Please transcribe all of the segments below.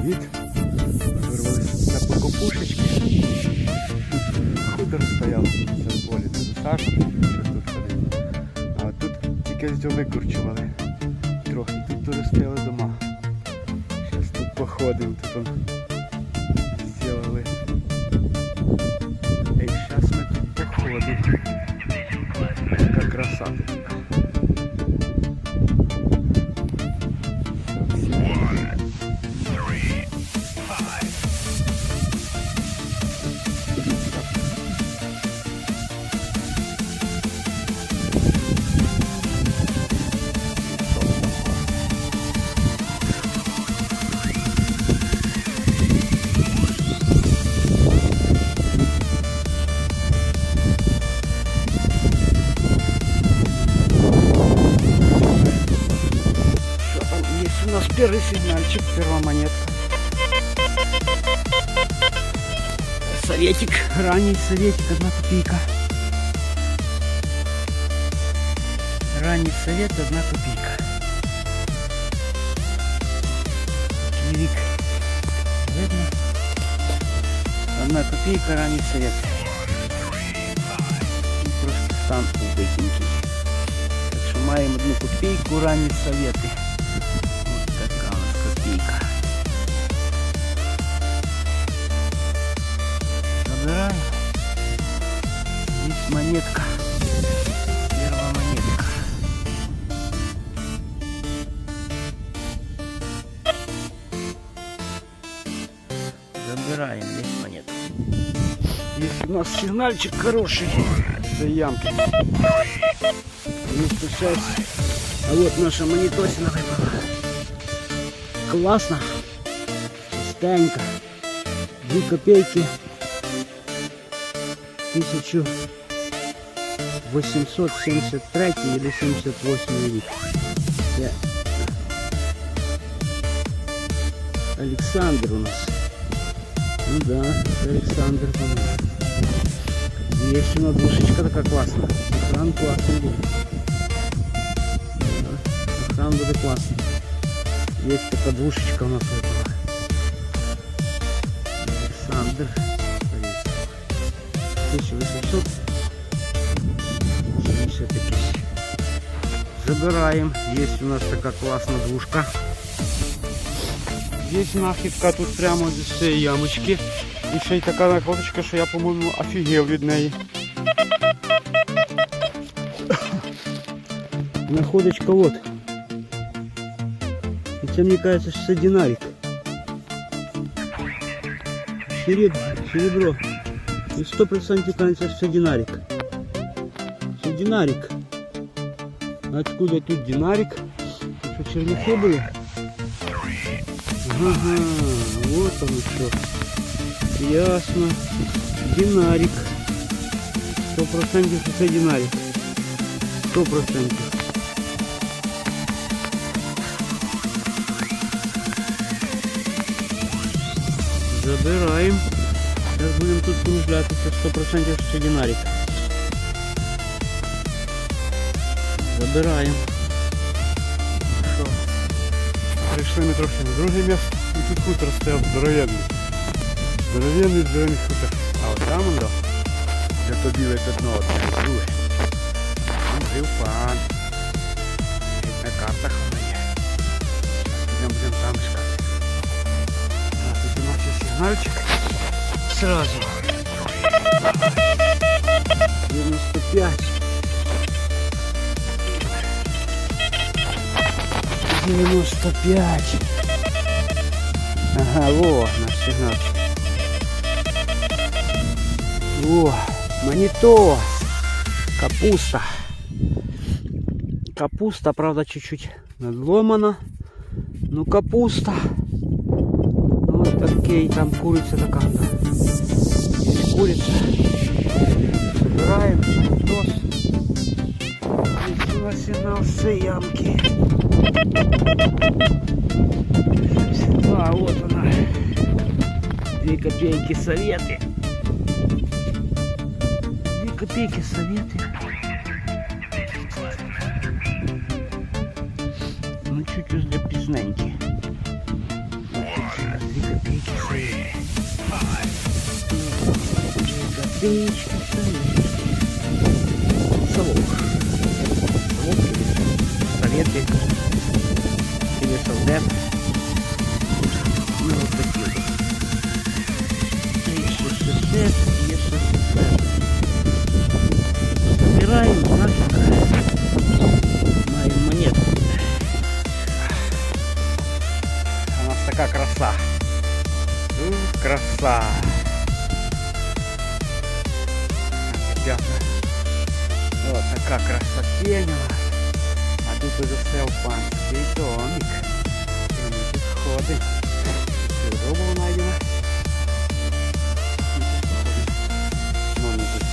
Привіт. Вирвались на покопушечки. Хутор стояв це в полі, засажено, що тут ходив. А тут тільки з викорчували. Трохи. Тут теж стояли дома. Зараз тут походимо, тут он зробили. Ми тут походимо. Така краса Советик, ранний советик, одна копейка. Ранний совет, одна копейка. Кирик. Видно? Одна копейка, ранний совет. І Трошки стан убитенький. Так що маємо одну копійку, ранні совети. Монетка. Первая монетка. Забираем здесь монетку. Есть у нас сигнальчик хороший. За ямки. Не спускайся. А вот наша монетосина выпала. Классно. Чистенько. Две копейки. 1873 или 78 век. Я- Александр у нас. Ну да, Александр, по-моему. Есть у нас душечка такая классная. Экран классный был. Да, Экран будет классный. Есть такая двушечка у нас выпала. Александр. Борисов. 1800. Забираем. Есть у нас такая классная двушка. Здесь нахідка тут прямо з цієї ямочки. І ще й така накладочка, що я, по-моєму, офігел від неї. Находочка вот. И це, мне кажется, что это динарик. Серебро. Серебро. И сто процентов кажется, что это динарик. Что динарик. Откуда тут динарик? Что, черняхи были? Ага, вот оно что. Ясно. Динарик. Сто процентов, что это динарик. Сто процентов. Забираем. Сейчас будем тут кружлятися 100% що це динарик. Забираємо. Що? Прийшли ми трохи на друге місце. І тут хутор стояв здоровенний. Здоровенний, здоровенний хутор. А от там он, да, де то біле пятно, от не друге. Там жив пан. Навіть на картах воно є. Підемо будемо там шукати. А тут у нас є сигнальчик. Сразу. 95. 95. Ага, во, наш сигнальчик. О, монитор. Капуста. Капуста, правда, чуть-чуть надломана. Ну, капуста. Ну, такие, там курица такая. да. Есть курица. Собираем монитос. Есть у с ямки. А, вот она. Две копейки советы. Две копейки советы. Ну, чуть уж для пизненьки. Вот тут две Копеечки, Или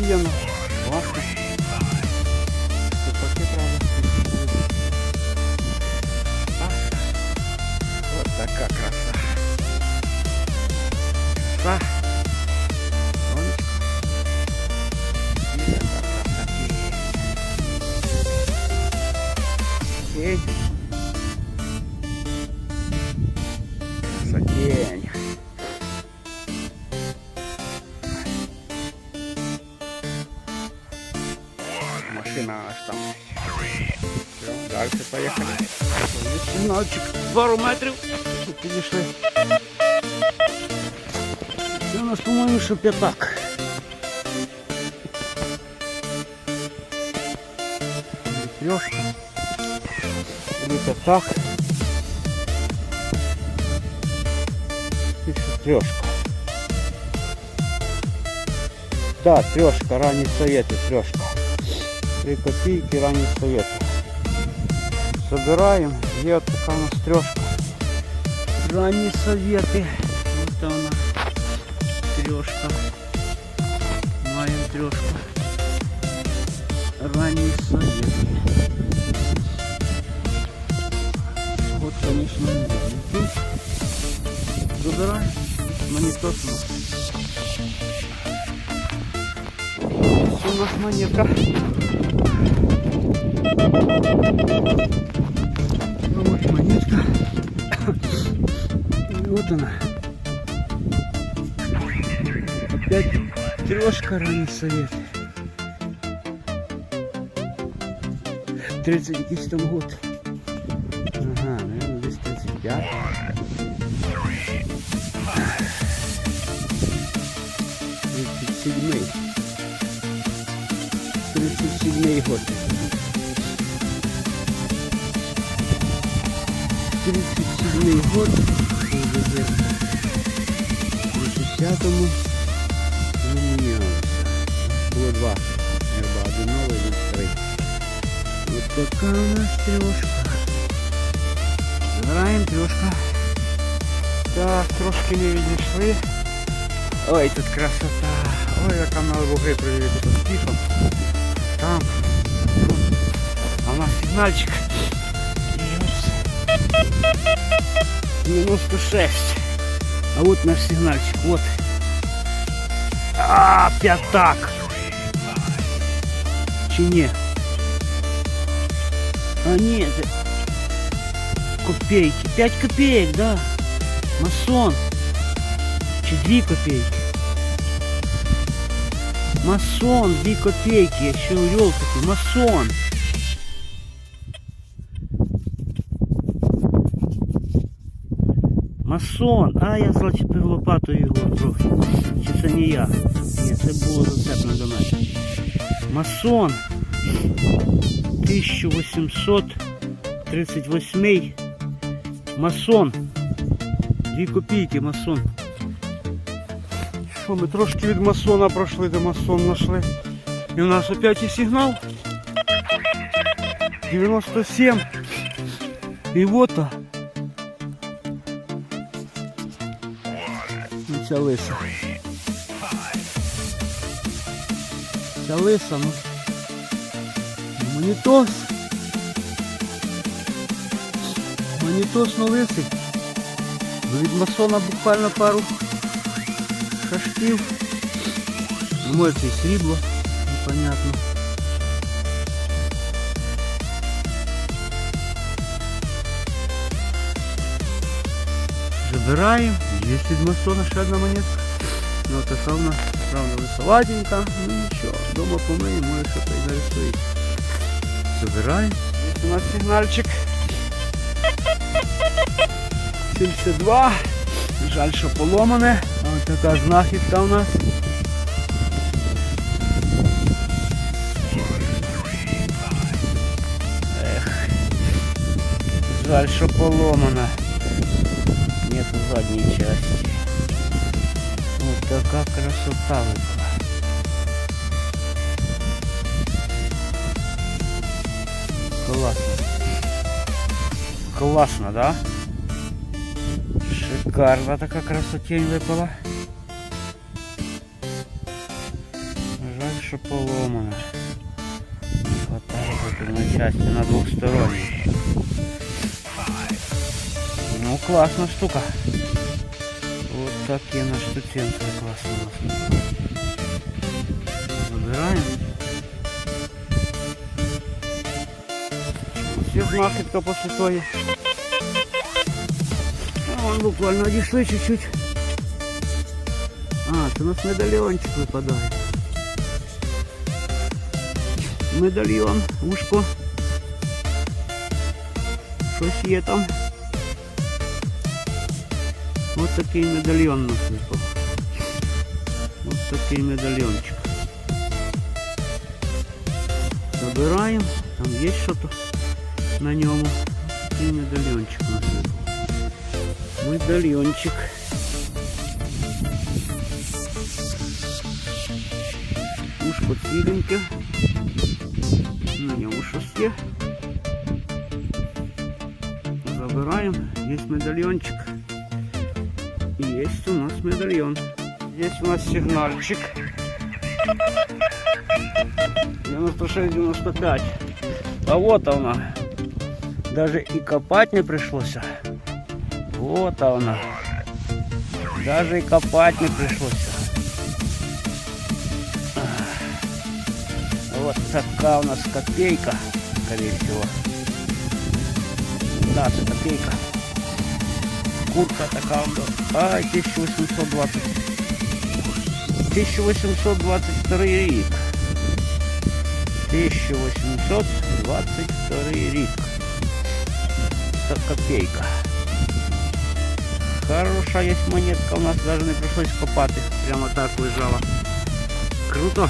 Ну, не засіяно. Сигнальчик пару метрів. Підійшли. Це у нас, по-моєму, що п'ятак. Трьошка. Или так. Пишет трешка. Да, трешка, ранние советы, трешка. Три копейки, ранние советы. Собираем. Є от така у нас трешка. Ранні совєти. Ось вона. Трьошка. Маємо трьошку. Ранні совєти. От, конечно, не знаю. Забирай. Монітосно. Ось у нас монетка. Вот монетка. И вот она. Опять трешка ранний совет. 30 якийсь там год. Ага, наверное, здесь 35. Тридцать седьмой. Тридцать седьмой год. Тридцать седьмой год. Уже в 60-му не менялся. Було два. Герба, один новий, один старий. Вот такая у нас трешка. Забираем трешка. Так, трошки не відійшли. Ой, тут красота. Ой, яка на луги привели тут успіхом. Там. тут. А у нас сигнальчик. І ось 96. А вот наш сигнальчик. Вот. А, пятак. Чи не? А нет. Копейки. 5 копеек, да. Масон. Чи 2 копейки. Масон, 2 копейки. Я ще увел такой. Масон. Масон! А, я зачепив лопатою його трохи. Чи це не я? Ні, це було зацеплено до мене. Масон 1838 Масон. Дві копійки масон. Що, ми трошки від масона пройшли, де масон знайшли. І у нас опять і сигнал. 97. І вот Ця лиса. Ця лиса, ну. Монітос. Монітос на лисий. Від масона буквально пару шашків. Може це срібло, непонятно. собираем. Есть ведьмасона, ще одна монетка. Ну, вот это равно, равно высоватенько. Ну ничего, дома помыли, может что-то и дальше. Собираем. Здесь у нас сигнальчик. 72. Жаль, що поломане. Ось така знахідка у нас. Ех. Жаль, що поломана. Задней части. Вот такая красота вышла. Классно. Классно, да? Шикарно такая красотень выпала. Жаль, что поломана. Не хватает этой части на двухсторонней. Ну, классная штука. Вот такие на штуценцы классные у нас. Забираем. Всі знахідка після тої. А, вон буквально одійшли чуть-чуть. А, це у нас медальйончик випадає. Медальйон, ушко. Щось є там. Ось такий медальйон у нас випав. Ось такий медальйончик. Забираємо, там є що-то на ньому. Такий медальйончик у нас випав. Медальйончик. Ушко ціленьке. На ньому щось є. Забираємо. Є медальйончик. Є у нас медальйон. Є у нас сигнальчик. 96-95. А вот она. Даже и копать не пришлось. Вот она. Даже и копать не пришлось. Вот такая у нас копейка, скорее всего. Да, это копейка Куртка такая. вот. Ай, 1820. 1822 рік. 1822 рік. Це копейка. Хороша є монетка, у нас навіть не прийшлось копати. Прямо так лежала. Круто.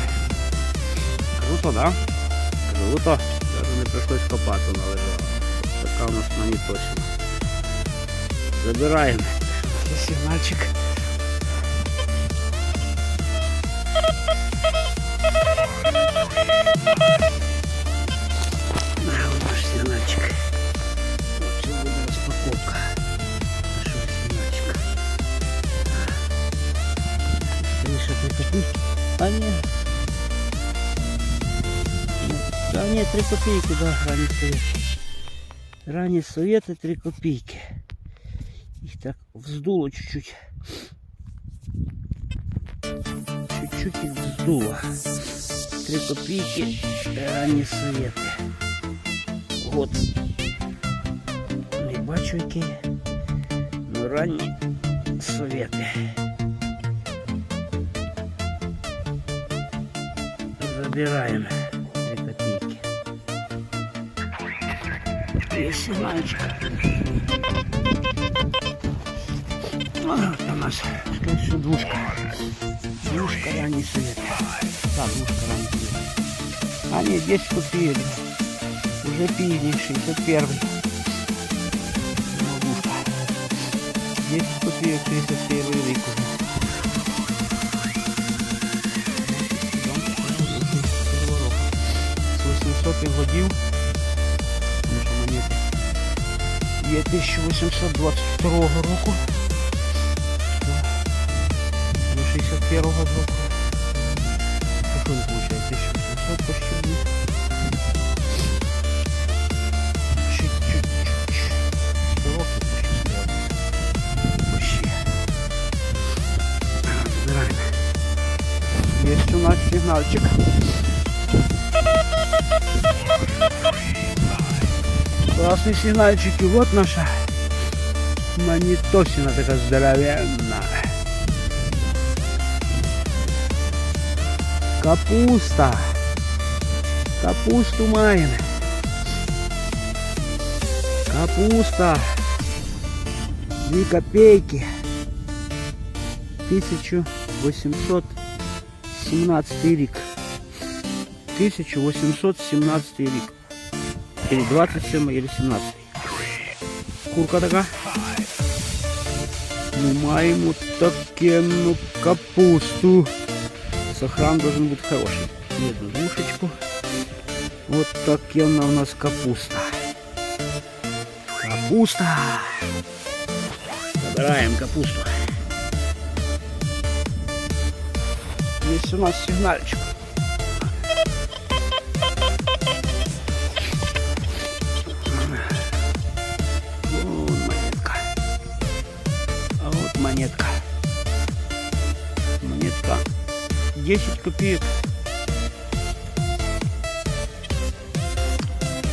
Круто, да? Круто. Навіть не прийшлось копати, вона лежала. Така у нас монетосина. На, вот наш сигнальчик. Вот что будет распаковка. Нашего сигнальчика. Копейки. А нет. Да нет, три копейки, да, ранний совет. Ранний совет и три копейки Их так вздуло чуть-чуть. Чуть-чуть их вздуло. Три копейки, ранні советы. От. Не бачу які. Ну ранні совєти. Забираємо три копійки. Є сигнальчик. А, это у нас, скорее всего, двушка. Двушка ранний совет. Да, двушка ранний совет. А нет, 10 копеек. Уже пиздний, 61 Ловушка. 10 копеек, 31 век уже. З 800 годів. Тому що монети є 1822 року. До 61 року. Що не виходить? 1800 почти буде. Чуть-чуть. Сто років почти стояв. Почти. Збираємо. Є у нас сигнальчик. Классный сигнальчик. И вот наша монетосина такая здоровенная. Капуста. Капусту маємо. Капуста. Дві копейки. 1817 рік. 1817 рік. Или 27 или 17. Курка така. Ми маємо такенну капусту. Сохран должен быть хороший. И одну душечку. Вот такенна у нас капуста. Капуста. Забираем капусту. Есть у нас сигнальчик. 10 копеек.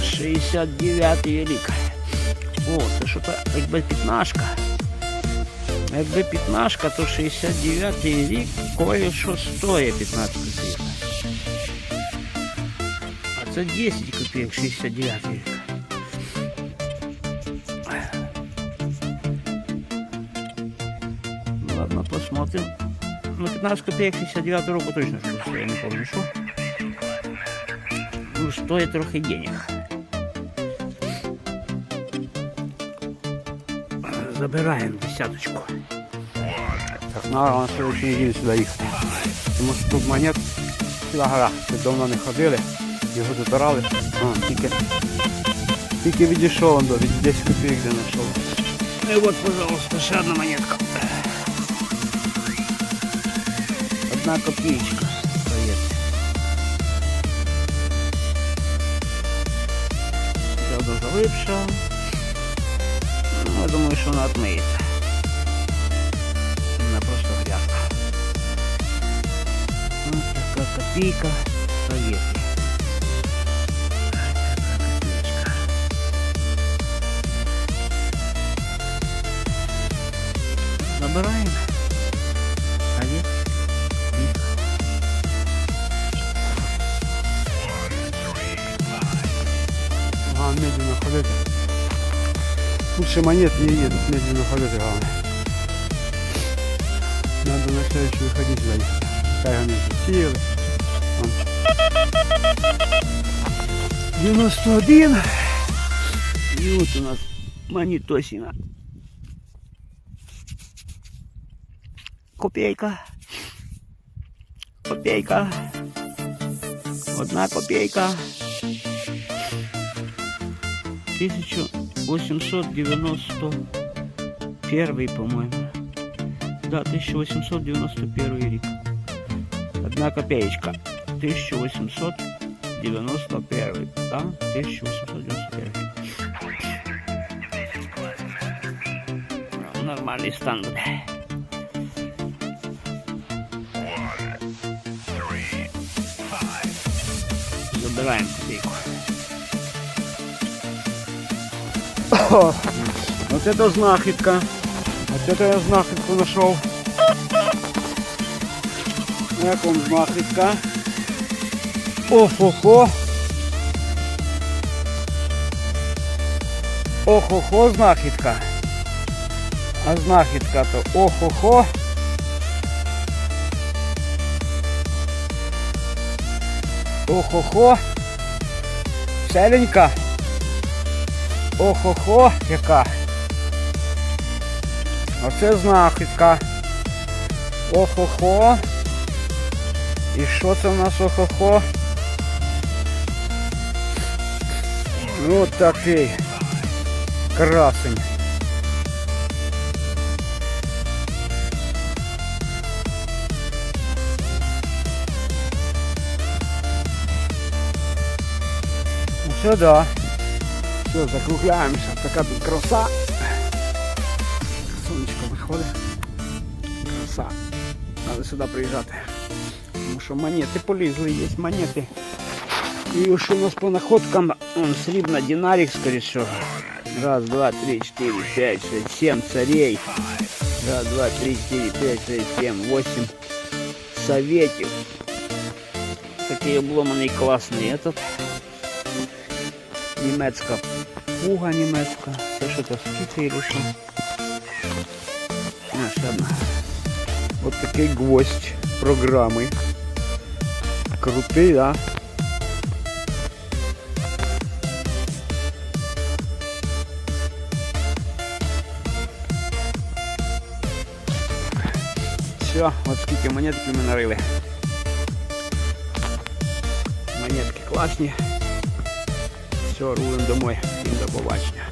69 рік. О, це що то якби п'ятнашка. Якби п'ятнашка, то 69 рік кое що стоїть 15 копійок. А це 10 копійок 69 рік. Ну ладно, посмотрим. Ну 15 копеек 69 року точно что стоит, я не помню что. Ну, стоит трохи денег. Забираем десяточку. Так, надо на следующий неділю сюди їхати. Тому що тут монет ціла гора. Ми давно не ходили, його забирали. А, тільки, тільки відійшов он до від 10 копійок, де знайшов. И вот, пожалуйста, еще одна монетка. Одна копеечка стоит. Правда, залипша. Ну, я думаю, что она отмыется. Она просто грязна. Вот такая копейка советская. Копеечка. медленно ходити. Тут ще монет не є, тут медленно ходити головне. Надо на следующий выходить сюда їхати. Хай вони засіяли. Вон. 91. И вот у нас монетосина. Копейка. Копейка. Одна копейка. 1891, по-моему. Да, 1891 рік. Одна копеечка. 1891. Да? 1891. Нормальний стан буде. Забираємо копейку. Вот это знахідка. Вот это я знахідку знайшов. Як вам знахідка? Охо-хо. Охо-хо знахідка. А знахідка то охо-хо. Охо-хо. Селенька. Охо-хо, яка. Оце знахідка. Охо-хо. І що це в нас охо-хо? Ось такий красень. Ну все, да. Все, закругляємося. Така тут краса. Сонечко виходить. Краса. Треба сюди приїжджати. Тому що монети полізли, є монети. І що у нас по находкам? Он срібна динарик, скоріше. всього. Раз, два, три, четыре, пять, шесть, семь царей. Раз, два, три, четыре, пять, шесть, семь, восемь советів. такий обломаний класний этот. Німецька пуга німецька. Це що то скіфи чи що? А, ще одна. От такий гвоздь програми. Крутий, да? Все, от скільки монетки ми нарили. Монетки класні. Все, рулим домой. Всім до побачення.